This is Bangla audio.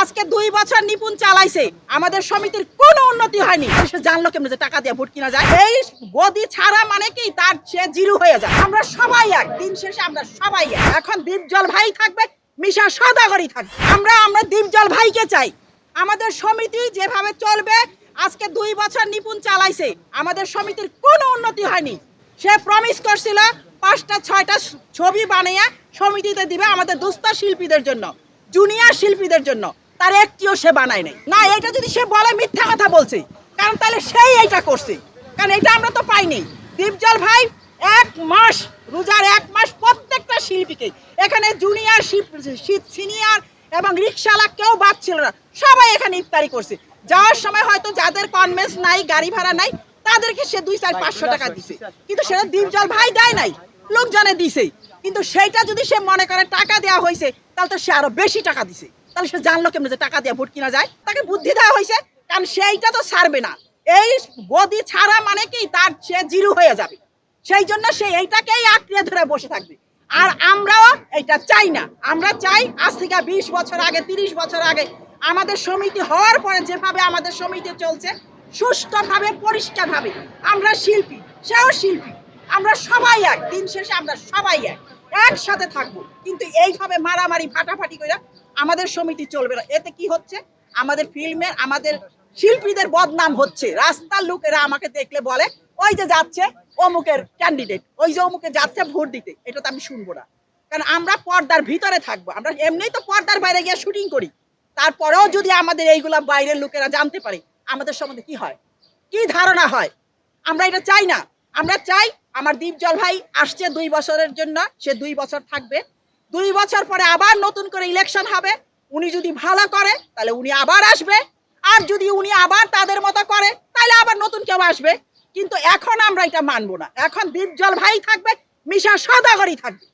আজকে দুই বছর নিপুণ চালাইছে। আমাদের সমিতির কোনো উন্নতি হয়নি। সে জানলো কেমন যে টাকা দিয়ে ভোট কিনা যায়। এই গদি ছাড়া মানে কি? তার সে জিরু হয়ে যায়। আমরা সবাই এক। দিন শেষে আমরা সবাই এক। এখন দীপজল ভাই থাকবে, মিশা সদাগরই থাকবে। আমরা আমরা দীপজল ভাইকে চাই। আমাদের সমিতি যেভাবে চলবে, আজকে দুই বছর নিপুণ চালাইছে। আমাদের সমিতির কোনো উন্নতি হয়নি। সে প্রমিস করছিল, পাঁচটা, ছয়টা ছবি বানিয়ে সমিতিতে দিবে আমাদের দুস্থ শিল্পীদের জন্য জুনিয়র শিল্পীদের জন্য। তার একটিও সে বানায় নাই। না এটা যদি সে বলে মিথ্যা কথা বলছে কারণ তাহলে সেই এইটা করছে। কারণ এটা আমরা তো পাইনি। দীপজল ভাই এক মাস রোজার এক মাস প্রত্যেকটা শিল্পীকে এখানে জুনিয়র সিনিয়র এবং রিক্সাওয়ালা কেউ বাদ ছিল না। সবাই এখানে ইফতারি করছে। যাওয়ার সময় হয়তো যাদের কনভেন্স নাই গাড়ি ভাড়া নাই তাদেরকে সে দুই চার পাঁচশো টাকা দিছে। কিন্তু সেটা দীপজল ভাই দেয় নাই লোকজনে দিছে। কিন্তু সেইটা যদি সে মনে করে টাকা দেওয়া হয়েছে তাহলে তো সে আরও বেশি টাকা দিছে। তাহলে সে জানলো কেমন যে টাকা দিয়ে ভোট কিনা যায়? তাকে বুদ্ধি দেওয়া হয়েছে, কারণ সেইটা তো ছাড়বে না। এই গদি ছাড়া মানে কি? তার সে জিরো হয়ে যাবে। সেই জন্য সে এইটাকেই আঁকড়ে ধরে বসে থাকবে। আর আমরাও এটা চাই না। আমরা চাই আজ থেকে বিশ বছর আগে, তিরিশ বছর আগে আমাদের সমিতি হওয়ার পরে যেভাবে আমাদের সমিতি চলছে, সুষ্ঠুভাবে, পরিষ্কারভাবে, আমরা শিল্পী, সেও শিল্পী, আমরা সবাই এক, দিন শেষে আমরা সবাই এক, একসাথে থাকব। কিন্তু এইভাবে মারামারি, ফাটাফাটি করে আমাদের সমিতি চলবে না। এতে কি হচ্ছে? আমাদের ফিল্মের, আমাদের শিল্পীদের বদনাম হচ্ছে। রাস্তার লোকেরা আমাকে দেখলে বলে, ওই যে যাচ্ছে অমুকের ক্যান্ডিডেট ওই যে অমুকে যাচ্ছে ভোট দিতে। এটা তো আমি শুনব না। কারণ আমরা পর্দার ভিতরে থাকব। আমরা এমনিই তো পর্দার বাইরে গিয়ে শুটিং করি। তারপরেও যদি আমাদের এইগুলা বাইরের লোকেরা জানতে পারে, আমাদের সম্বন্ধে কি হয়? কি ধারণা হয়? আমরা এটা চাই না। আমরা চাই আমার দীপজল ভাই আসছে দুই বছরের জন্য, সে দুই বছর থাকবে। দুই বছর পরে আবার নতুন করে ইলেকশন হবে। উনি যদি ভালো করে, তাহলে উনি আবার আসবে। আর যদি উনি আবার তাদের মতো করে, তাহলে আবার নতুন কেউ আসবে। কিন্তু এখন আমরা এটা মানবো না। এখন দীপজল ভাই থাকবে, মিশা সদাগরই থাকবে।